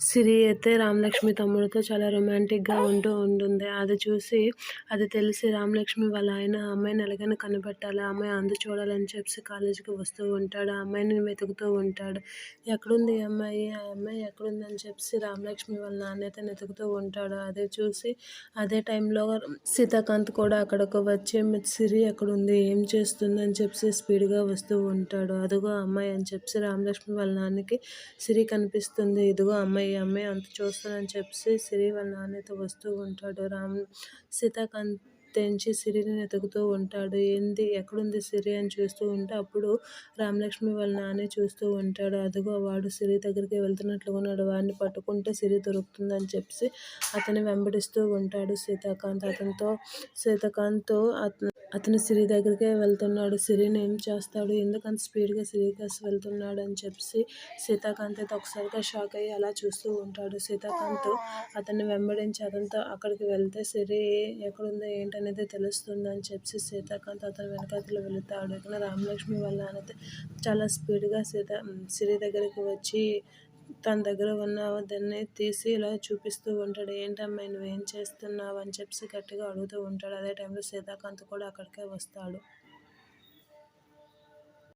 సిరి అయితే రామలక్ష్మి తమ్ముడితో చాలా రొమాంటిక్గా ఉంటూ ఉంటుంది. అది చూసి అది తెలిసి రామలక్ష్మి వాళ్ళ ఆయన ఆ అమ్మాయిని ఎలాగైనా కనిపెట్టాలి. ఆ అమ్మాయి అందు చూడాలని చెప్పి కాలేజీకి వస్తూ ఉంటాడు. ఆ అమ్మాయిని వెతుకుతూ ఉంటాడు. ఎక్కడుంది అమ్మాయి? ఆ అమ్మాయి ఎక్కడుందని చెప్పి రామలక్ష్మి వాళ్ళ నాన్న అయితే వెతుకుతూ ఉంటాడు. అదే చూసి అదే టైంలో సీతాకాంత్ కూడా అక్కడికి వచ్చి సిరి ఎక్కడుంది? ఏం చేస్తుంది అని చెప్పి స్పీడ్గా వస్తూ ఉంటాడు. అదిగో అమ్మాయి అని చెప్పి రామలక్ష్మి వాళ్ళ నాన్నకి సిరి కనిపిస్తుంది. ఇదిగో అమ్మాయి అమ్మాయి అంత చూస్తానని చెప్పి సిరి వాళ్ళ నాన్నతో వస్తూ ఉంటాడు. రామ్ సీతాకాంత్ తెంచి సిరిని వెతుకుతూ ఉంటాడు. ఏంది? ఎక్కడుంది సిరి అని చూస్తూ ఉంటే అప్పుడు రామలక్ష్మి వాళ్ళ నాన్న చూస్తూ ఉంటాడు. అదిగో వాడు సిరి దగ్గరికి వెళ్తున్నట్లుగా ఉన్నాడు. వాడిని పట్టుకుంటే సిరి దొరుకుతుందని చెప్పి అతని వెంబడిస్తూ ఉంటాడు సీతాకాంత్. అతనితో సీతాకాంత్తో అతను సిరి దగ్గరికే వెళ్తున్నాడు. సిరిని ఏం చేస్తాడు? ఎందుకంత స్పీడ్గా సిరి వెళ్తున్నాడు అని చెప్పి సీతాకాంత్ అయితే ఒకసారిగా షాక్ అయ్యి అలా చూస్తూ ఉంటాడు. సీతాకాంత్ అతన్ని వెంబడించి అతనితో అక్కడికి వెళ్తే సిరి ఎక్కడుందో ఏంటనేది తెలుస్తుంది అని చెప్పి సీతాకాంత్ అతను వెనకాతలు వెళుతాడు ఇక్కడ రామలక్ష్మి వల్ల అనేది చాలా స్పీడ్గా సీత సిరి దగ్గరికి వచ్చి తన దగ్గర ఉన్న దాన్ని తీసి ఇలా చూపిస్తూ ఉంటాడు. ఏంటమ్మా నువ్వేం చేస్తున్నావు? అని చెప్పి గట్టిగా అడుగుతూ ఉంటాడు. అదే టైంలో సీతాకాంత్ కూడా అక్కడికే వస్తాడు.